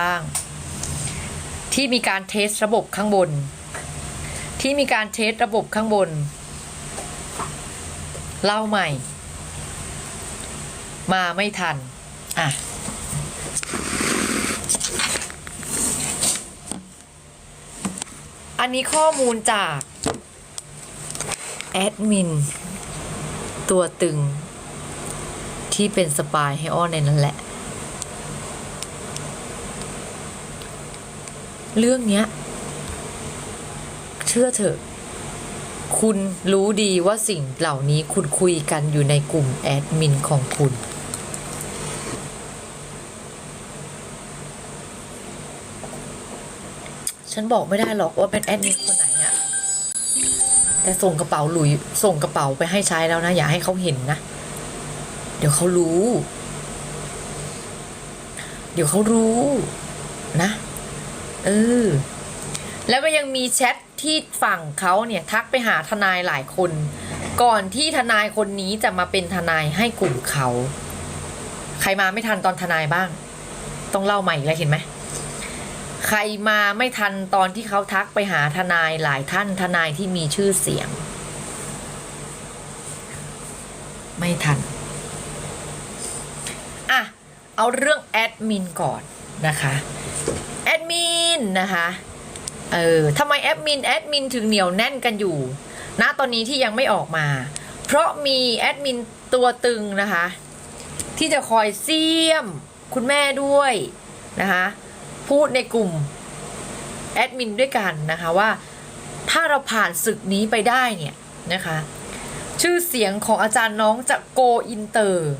บ้าง ที่มีการเทสระบบข้างบน ที่มีการเทสระบบข้างบน เล่าใหม่ มาไม่ทัน อะอันนี้ข้อมูลจาก แอดมิน ตัวตึง ที่เป็นสปายให้อ้อในนั้นแหละ เรื่องเนี้ย เชื่อเถอะ คุณรู้ดีว่าสิ่งเหล่านี้คุณคุยกันอยู่ในกลุ่มแอดมินของคุณ ฉันบอกไม่ได้หรอกว่าเป็นแอดมินคนไหนอะแต่ส่งกระเป๋าหลุยส่งกระเป๋าไปให้ใช้แล้วนะ อย่าให้เขาเห็นนะ เดี๋ยวเขารู้ เดี๋ยวเขารู้นะ เออ แล้วก็ยังมีแชทที่ฝั่งเขาเนี่ยทักไปหาทนายหลายคน ก่อนที่ทนายคนนี้จะมาเป็นทนายให้กลุ่มเขา ใครมาไม่ทันตอนทนายบ้าง ต้องเล่าใหม่อีกแล้วเห็นไหมใครมาไม่ทันตอนที่เขาทักไปหาทนายหลายท่านทนายที่มีชื่อเสียง ไม่ทัน อะ เอาเรื่องแอดมินก่อนนะคะ นนะคะเออทำไมแอดมินแอดมินถึงเหนียวแน่นกันอยู่ณตอนนี้ที่ยังไม่ออกมา เพราะมีแอดมินตัวตึงนะคะ ที่จะคอยเสียมคุณแม่ด้วยนะคะพูดในกลุ่มแอดมินด้วยกันนะคะว่าถ้าเราผ่านศึกนี้ไปได้เนี่ยนะคะ ชื่อเสียงของอาจารย์น้องจะโกอินเตอร์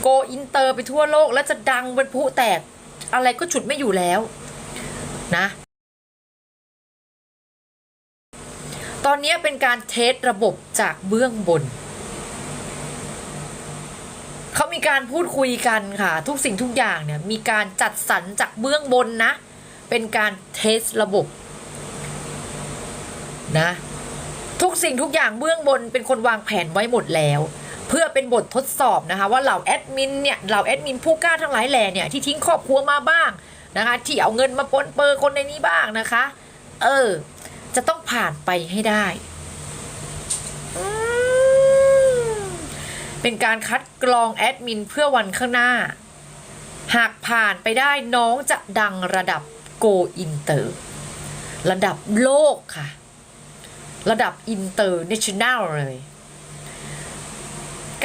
โกอินเตอร์ไปทั่วโลกแล้วจะดังเป็นผู้แตก อะไรก็ฉุดไม่อยู่แล้วนะ ตอนนี้เป็นการเทสระบบจากเบื้องบน เขามีการพูดคุยกันค่ะ ทุกสิ่งทุกอย่างเนี่ย มีการจัดสรรจากเบื้องบนนะ เป็นการเทสระบบนะ ทุกสิ่งทุกอย่างเบื้องบนเป็นคนวางแผนไว้หมดแล้ว เพื่อเป็นบททดสอบนะคะว่าเหล่าแอดมินเนี่ยเหล่าแอดมินผู้กล้าทั้งหลายแหล่เนี่ยที่ทิ้งครอบครัวมาบ้างนะคะที่เอาเงินมาปนเปื้อคนในนี้บ้างนะคะ เออ จะต้องผ่านไปให้ได้ เป็นการคัดกรองแอดมินเพื่อวันข้างหน้า หากผ่านไปได้น้องจะดังระดับโกอินเตอร์ ระดับโลกค่ะ ระดับอินเตอร์เนชั่นแนลเลย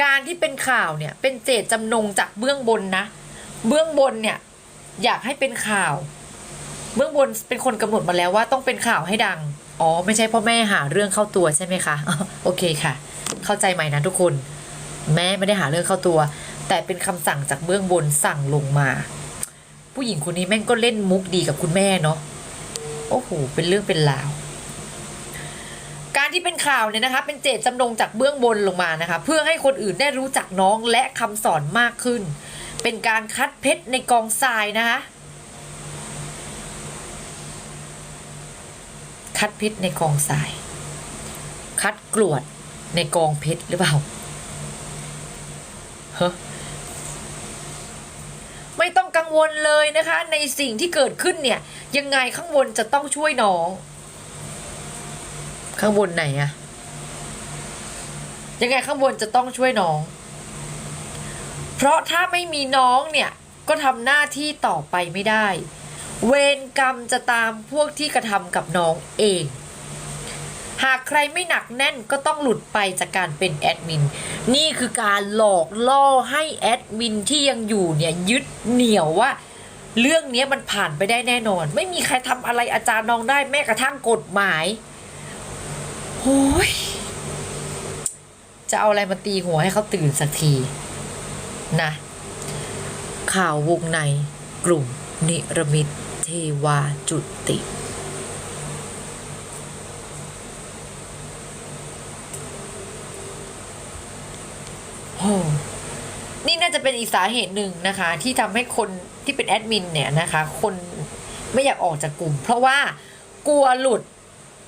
การที่เป็นข่าวเนี่ยเป็นเจตจำนงจากเบื้องบนนะ เบื้องบนเนี่ยอยากให้เป็นข่าว เบื้องบนเป็นคนกำหนดมาแล้วว่าต้องเป็นข่าวให้ดัง อ๋อ ไม่ใช่พ่อแม่หาเรื่องเข้าตัวใช่ไหมคะ โอเคค่ะ เข้าใจใหม่นะทุกคน แม่ไม่ได้หาเรื่องเข้าตัว แต่เป็นคำสั่งจากเบื้องบนสั่งลงมา ผู้หญิงคนนี้แม่งก็เล่นมุกดีกับคุณแม่เนาะ โอ้โห เป็นเรื่องเป็นราว ที่เป็นข่าวเนี่ยนะคะ เป็นเจตจำนงจากเบื้องบนลงมานะคะ เพื่อให้คนอื่นได้รู้จักน้องและคำสอนมากขึ้น เป็นการคัดเพชรในกองทรายนะคะ คัดเพชรในกองทราย คัดกรวดในกองเพชรหรือเปล่าฮะไม่ต้องกังวลเลยนะคะ ในสิ่งที่เกิดขึ้นเนี่ย ยังไงข้างบนจะต้องช่วยน้อง ข้างบนไหนอะยังไงข้างบนจะต้องช่วยน้อง เพราะถ้าไม่มีน้องเนี่ย ก็ทำหน้าที่ต่อไปไม่ได้ เวรกรรมจะตามพวกที่กระทำกับน้องเอง หากใครไม่หนักแน่นก็ต้องหลุดไปจากการเป็นแอดมิน นี่คือการหลอกล่อให้แอดมินที่ยังอยู่เนี่ยยึดเหนี่ยวว่าเรื่องนี้มันผ่านไปได้แน่นอน ไม่มีใครทำอะไรอาจารย์น้องได้แม้กระทั่งกฎหมาย โอ้ยจะเอาอะไรมาตีหัวให้เขาตื่นสักที นะ ข่าววงในกลุ่มนิรมิตเทวาจุติ โอ้นี่น่าจะเป็นอีกสาเหตุหนึ่งนะคะ ที่ทำให้คนที่เป็นแอดมินเนี่ยนะคะ คนไม่อยากออกจากกลุ่ม เพราะว่ากลัวหลุด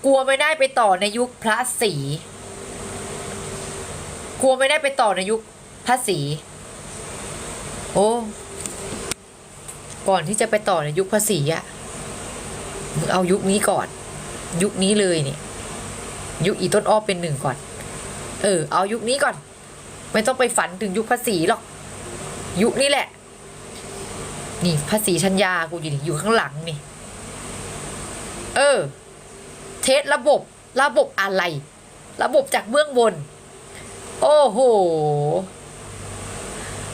กลัวไม่ได้ไปต่อในยุคพระศรีกลัวไม่ได้ไปต่อในยุคพระศรีโอ้ก่อนที่จะไปต่อในยุคภาษีอะมึงเอายุคนี้ก่อน ยุคนี้เลยเนี่ย ยุคอีต้นอ้อเป็นหนึ่งก่อน เออ เอายุคนี้ก่อน ไม่ต้องไปฝันถึงยุคภาษีหรอก ยุคนี้แหละ นี่ภาษีชัญญากูอยู่นี่อยู่ข้างหลังนี่ เออ เทสระบบระบบอะไร ระบบจากเบื้องบน โอ้โห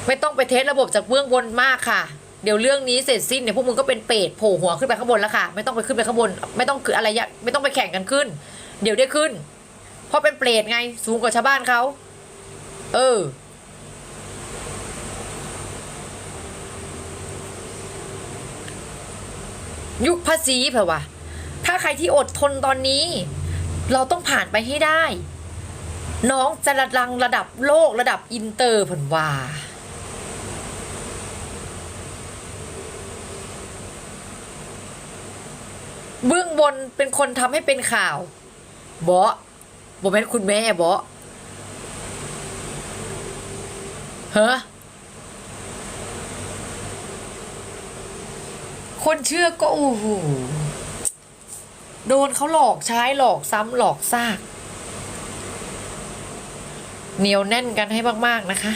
ไม่ต้องไปเทสระบบจากเบื้องบนมากค่ะ เดี๋ยวเรื่องนี้เสร็จสิ้นเนี่ยพวกมึงก็เป็นเปรตโผล่หัวขึ้นไปข้างบนแล้วค่ะ ไม่ต้องไปขึ้นไปข้างบน ไม่ต้องคืออะไรย่าไม่ต้องไปแข่งกันขึ้น เดี๋ยวได้ขึ้น เพราะเป็นเปรตไง สูงกว่าชาวบ้านเขาเออยุคภาษีเผื่อวะ ถ้าใครที่อดทนตอนนี้ เราต้องผ่านไปให้ได้ น้องจะระดังระดับโลกระดับอินเตอร์ผนว่าเบื้องบนเป็นคนทำให้เป็นข่าวบอบอแม่นคุณแม่บอเฮะคนเชื่อก็โอ้โห โดนเขาหลอกใช้หลอกซ้ำหลอกซาก เหนียวแน่นกันให้มาก ๆ นะคะ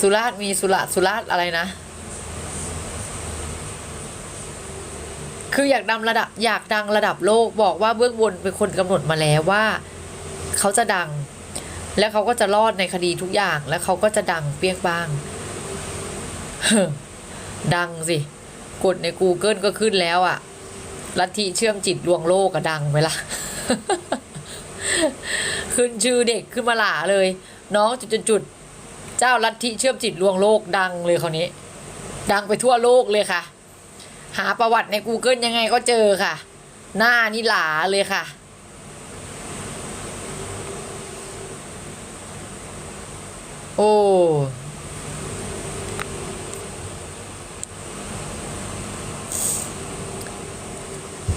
สุราษมีสุราษสุราษอะไรนะ คืออยากดังระดับอยากดังระดับโลกบอกว่าเบื้องบนเป็นคนกำหนดมาแล้วว่า เขาจะดัง แล้วเขาก็จะรอดในคดีทุกอย่าง แล้วเขาก็จะดังเปรี้ยงป้าง ดังสิ กดใน Google ก็ขึ้นแล้วอะลัทธิเชื่อมจิตลวงโลกอะดังไหมล่ะขึ้นชื่อเด็กขึ้นมาหลาเลย น้องจุดจุดจุดเจ้าลัทธิเชื่อมจิตลวงโลกดังเลยคราวนี้ ดังไปทั่วโลกเลยค่ะ หาประวัติใน Google ยังไงก็เจอค่ะ หน้านี่หลาเลยค่ะ อ้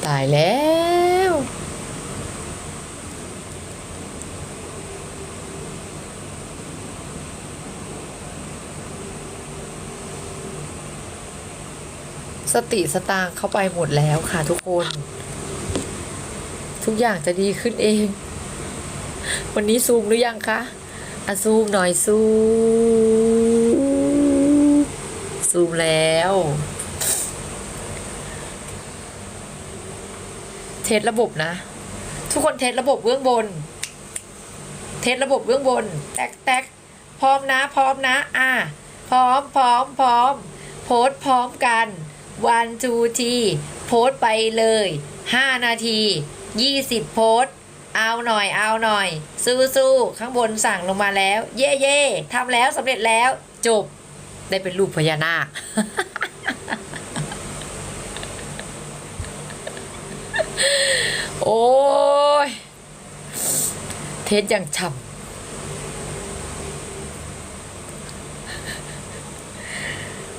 ตายแล้วสติสตางเข้าไปหมดแล้วค่ะทุกคน ทุกอย่างจะดีขึ้นเอง วันนี้ซูมหรือยังคะ อะซูมหน่อยซูมซูมแล้ว เทสระบบนะ ทุกคนเทสระบบเบื้องบน เทสระบบเบื้องบน แตกแตกพร้อมนะ พร้อมนะ อะ พร้อมพร้อมพร้อม โพสพร้อมกัน วันจูทีโพสไปเลยห้านาทียี่สิบโพสต์ เอาหน่อยเอาหน่อย สู้สู้ข้างบนสั่งลงมาแล้ว เย่เย่ทำแล้วสำเร็จแล้วจบได้เป็นรูปพญานาคโอ้ย เทสอย่างฉ่ำ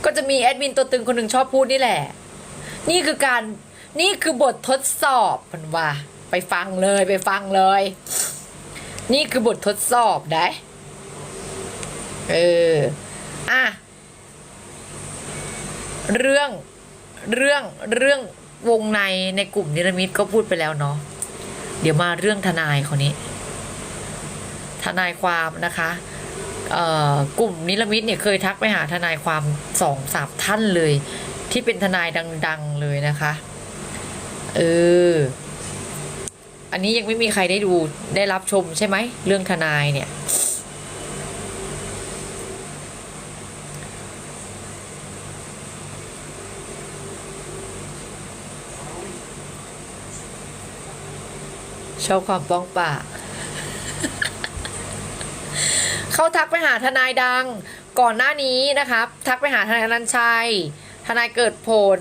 ก็จะมีแอดมินตัวตึงคนหนึ่งชอบพูดนี่แหละ นี่คือการ นี่คือบททดสอบมันว่า ไปฟังเลยไปฟังเลย นี่คือบททดสอบได้เอออะเรื่องเรื่องเรื่องวงในในกลุ่มนิรมิตก็พูดไปแล้วเนาะเดี๋ยวมาเรื่องทนายคนนี้ ทนายความนะคะเอ่อกลุ่มนิรมิตเนี่ยเคยทักไปหาทนายความสองสามท่านเลย ที่เป็นทนายดัง ๆเลยนะคะ เออ อันนี้ยังไม่มีใครได้ดูได้รับชมใช่ไหม เรื่องทนายเนี่ย ชอบความป้องปากเขาทักไปหาทนายดังก่อนหน้านี้นะครับ ทักไปหาทนายอนันต์ชัย ทนายเกิดผล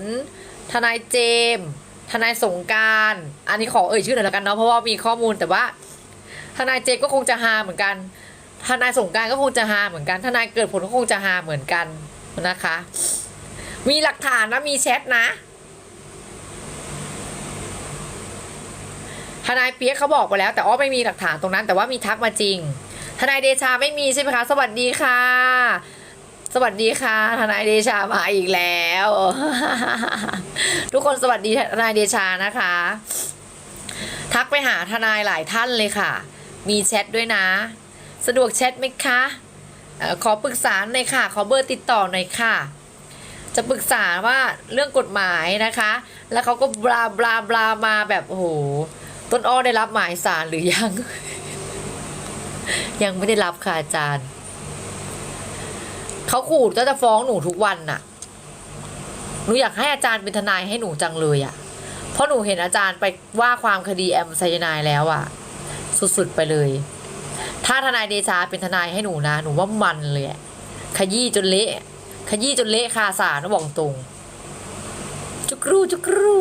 ทนายเจมส์ ทนายสงการอันนี้ขอเอ่ยชื่อหน่อยละกันเนาะเพราะว่ามีข้อมูลแต่ว่า ทนายเจก็คงจะฮาเหมือนกัน ทนายสงการก็คงจะฮาเหมือนกัน ทนายเกิดผลก็คงจะฮาเหมือนกันนะคะ มีหลักฐานนะมีแชทนะ ทนายเปียกเขาบอกไปแล้ว แต่อ้อไม่มีหลักฐานตรงนั้น แต่ว่ามีทักมาจริง ทนายเดชาไม่มีใช่ไหมคะ สวัสดีค่ะ สวัสดีค่ะ ทนายเดชามาอีกแล้ว ทุกคนสวัสดีทนายเดชานะคะ ทักไปหาทนายหลายท่านเลยค่ะ มีแชทด้วยนะ สะดวกแชทไหมคะขอปรึกษาหน่อยค่ะ ขอเบอร์ติดต่อหน่อยค่ะ จะปรึกษาว่าเรื่องกฎหมายนะคะ แล้วเขาก็บลาบลาบลามาแบบโอ้โห ต้นอ้อได้รับหมายสารหรือยัง ยังไม่ได้รับค่ะอาจารย์ เขาขู่จะจะฟ้องหนูทุกวันน่ะ หนูอยากให้อาจารย์เป็นทนายให้หนูจังเลยอะ่ะ เพราะหนูเห็นอาจารย์ไปว่าความคดีแอมไซยานายแล้วอะ่ะ สุดๆไปเลย ถ้าทนายเดชาเป็นทนายให้หนูนะ หนูว่ามันเลยขยี้จนเละ ขยี้จนเละคาสารนะบอกตรง จุกรูจุกรู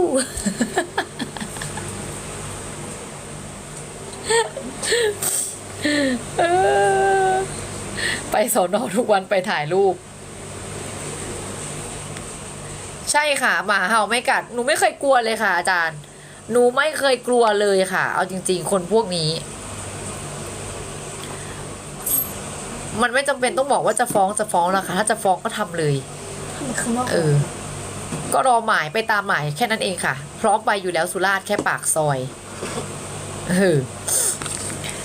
เออ ไปสอนอทุกวันไปถ่ายรูป ใช่ค่ะหมาเห่าไม่กัด หนูไม่เคยกลัวเลยค่ะ อาจารย์ หนูไม่เคยกลัวเลยค่ะ เอาจริง ๆ คนพวกนี้ มันไม่จำเป็นต้องบอกว่าจะฟ้องจะฟ้องแล้วค่ะถ้าจะฟ้องก็ทำเลยทำไมข้างนอกเออ ก็รอหมายไปตามหมายแค่นั้นเองค่ะ พร้อมไปอยู่แล้วสุราษฎร์แค่ปากซอยเออ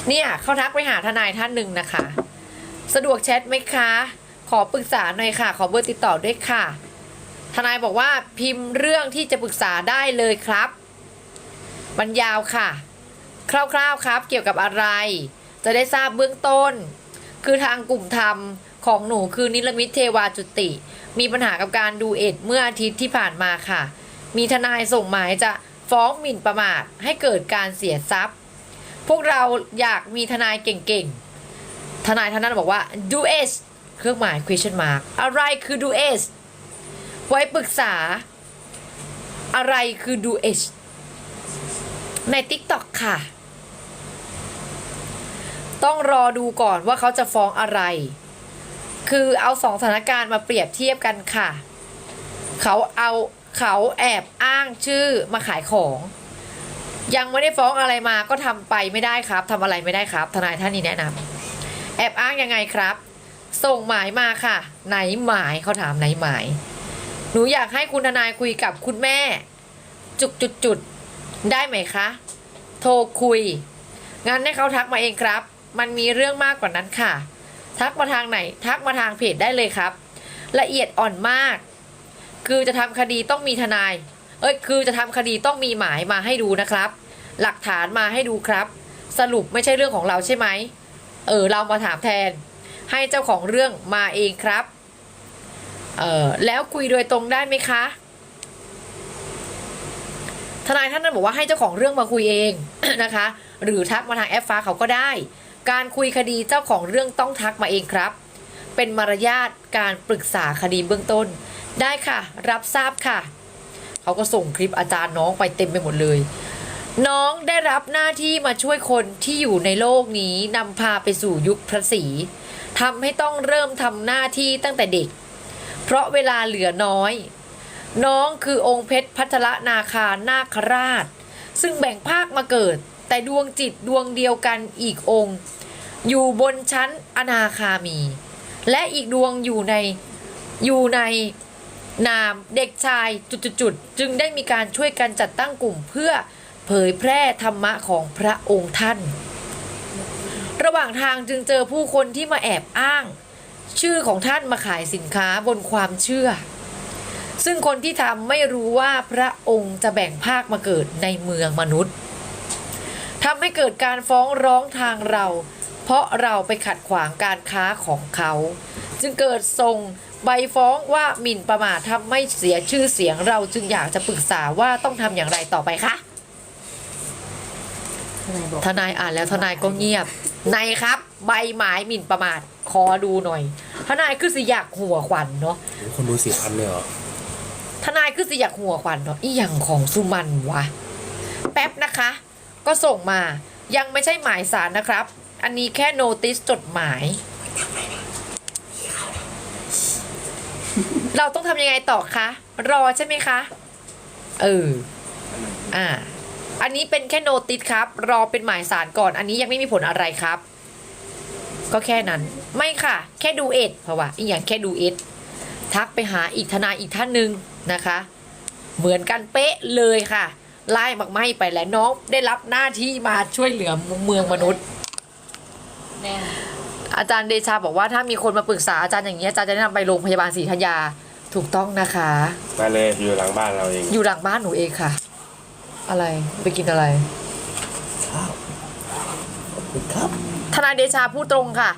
เนี่ยเขาทักไปหาทนายท่านหนึ่งนะคะ สะดวกแชทไหมคะ ขอปรึกษาหน่อยค่ะ ขอเบอร์ติดต่อด้วยค่ะ ทนายบอกว่าพิมพ์เรื่องที่จะปรึกษาได้เลยครับ มันยาวค่ะ คร่าวๆครับ เกี่ยวกับอะไร จะได้ทราบเบื้องต้น คือทางกลุ่มธรรมของหนูคือนิรมิตเทวาจุติ มีปัญหากับการดูเอ็ดเมื่ออาทิตย์ที่ผ่านมาค่ะ มีทนายส่งหมายจะฟ้องหมิ่นประมาทให้เกิดการเสียทรัพย์ พวกเราอยากมีทนายเก่งๆ ทนายท่านนั้นบอกว่า do it เครื่องหมาย question mark อะไรคือ do it ไว้ปรึกษา อะไรคือ do it ใน TikTok ค่ะ ต้องรอดูก่อนว่าเขาจะฟ้องอะไร คือเอาสองสถานการณ์มาเปรียบเทียบกันค่ะ เขาเอาเขาแอบอ้างชื่อมาขายของ ยังไม่ได้ฟ้องอะไรมาก็ทำไปไม่ได้ครับทำอะไรไม่ได้ครับ ทนายท่านนี้แนะนำ แอบอ้างยังไงครับ ส่งหมายมาค่ะ ไหนหมายเขาถามไหนหมาย หนูอยากให้คุณทนายคุยกับคุณแม่ จุดจุดจุดได้ไหมคะ โทรคุย งั้นให้เขาทักมาเองครับ มันมีเรื่องมากกว่านั้นค่ะ ทักมาทางไหน ทักมาทางเพจได้เลยครับ ละเอียดอ่อนมาก คือจะทำคดีต้องมีทนาย เอ้ย คือจะทำคดีต้องมีหมายมาให้ดูนะครับ หลักฐานมาให้ดูครับ สรุปไม่ใช่เรื่องของเราใช่ไหม เออเรามาถามแทน ให้เจ้าของเรื่องมาเองครับ เออแล้วคุยโดยตรงได้ไหมคะ ทนายท่านนั้นบอกว่าให้เจ้าของเรื่องมาคุยเองนะคะ หรือทักมาทางแอปฟ้าเขาก็ได้ การคุยคดีเจ้าของเรื่องต้องทักมาเองครับ เป็นมารยาทการปรึกษาคดีเบื้องต้น ได้ค่ะ รับทราบค่ะ เขาก็ส่งคลิปอาจารย์น้องไปเต็มไปหมดเลย น้องได้รับหน้าที่มาช่วยคนที่อยู่ในโลกนี้นำพาไปสู่ยุคพระศรีทำให้ต้องเริ่มทำหน้าที่ตั้งแต่เด็ก เพราะเวลาเหลือน้อย น้องคือองค์เพชรพัทรนาคานาคราช ซึ่งแบ่งภาคมาเกิด แต่ดวงจิตดวงเดียวกันอีกองค์ อยู่บนชั้นอนาคามี และอีกดวงอยู่ในอยู่ในนามเด็กชายจุดๆๆจึงได้มีการช่วยกันจัดตั้งกลุ่มเพื่อ เผยแพร่ธรรมะของพระองค์ท่าน ระหว่างทางจึงเจอผู้คนที่มาแอบอ้าง ชื่อของท่านมาขายสินค้าบนความเชื่อ ซึ่งคนที่ทำไม่รู้ว่าพระองค์จะแบ่งภาคมาเกิดในเมืองมนุษย์ทำให้เกิดการฟ้องร้องทางเรา เพราะเราไปขัดขวางการค้าของเขา จึงเกิดส่งใบฟ้องว่าหมิ่นประมาททำให้เสียชื่อเสียงเราจึงอยากจะปรึกษาว่าต้องทำอย่างไรต่อไปคะ นายบอกทนายอ่านแล้วทนายก็เงียบ ในครับ ใบหมายหมิ่นประมาทขอดูหน่อย ทนายคือสิอยากหัวขวัญเนาะคนดูสี่พันเลยเหรอทนายคือสิอยากหัวขวัญเนาะอีหยังของสุมันวะแป๊บนะคะ ก็ส่งมายังไม่ใช่หมายสารนะครับ อันนี้แค่โนติสจดหมาย เราต้องทำยังไงต่อคะ รอใช่ไหมคะ เออ อ่า อันนี้เป็นแค่โนติสครับ รอเป็นหมายสารก่อน อันนี้ยังไม่มีผลอะไรครับ ก็แค่นั้น ไม่ค่ะ แค่ดูเอ็ดเพราะว่าอีกอย่างแค่ดูเอ็ดทักไปหาอีกทนายอีกท่านหนึ่งนะคะ เหมือนกันเป๊ะเลยค่ะ ไล่มักไม่ไปแล้วน้องได้รับหน้าที่มาช่วยเหลือเมืองมนุษย์แน่นอาจารย์เดชาบอกว่าถ้ามีคนมาปรึกษาอาจารย์อย่างนี้ยอาจารย์จะแนะนำไปโรงพยาบาลศรีธัญญาถูกต้องนะคะ มาเลยอยู่หลังบ้านเราเอง อยู่หลังบ้านหนูเองค่ะ อะไรไปกินอะไรครับขอบคุณครับ ทนายเดชาพูดตรงค่ะ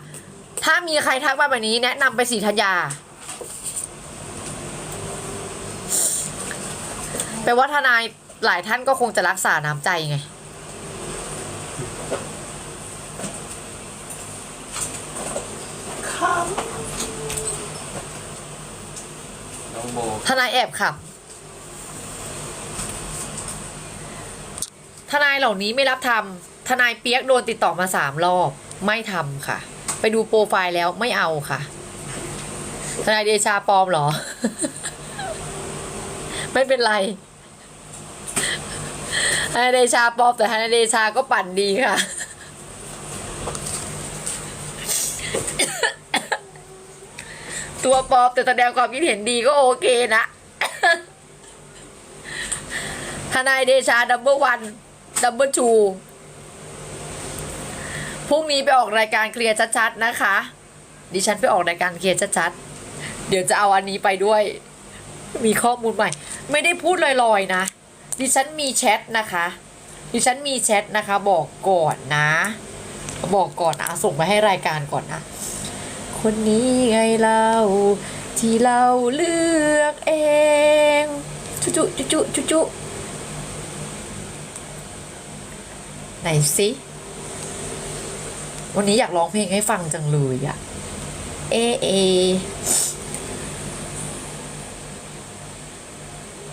ถ้ามีใครทักมาแบบนี้แนะนำไปศรีธัญญาแปลว่าทนายหลายท่านก็คงจะรักษาน้ำใจไง ครับ น้องโบทนายแอบขับ ทนายเหล่านี้ไม่รับทำทนายเปียกโดนติดต่อมาสามรอบ ไม่ทำค่ะ ไปดูโปรไฟล์แล้วไม่เอาค่ะ ทนายเดชาปลอมเหรอ ไม่เป็นไรทนายเดชาปลอมแต่ทนายเดชาก็ปั่นดีค่ะตัวปลอมแต่แสดงความคิดเห็นดีก็โอเคนะ ทนายเดชาดับเบิลวัน ดับเบิลชูพรุ่งนี้ไปออกรายการเคลียร์ชัดๆนะคะ ดิฉันไปออกรายการเคลียร์ชัดๆ เดี๋ยวจะเอาอันนี้ไปด้วย มีข้อมูลใหม่ ไม่ได้พูดลอยๆนะ ดิฉันมีแชทนะคะ ดิฉันมีแชทนะคะ บอกก่อนนะ บอกก่อนนะส่งมาให้รายการก่อนนะ คนนี้ไงเราที่เราเลือกเองจุจุจุจุจุจุ ไหนสิวันนี้อยากร้องเพลงให้ฟังจังเลยอะเอเอ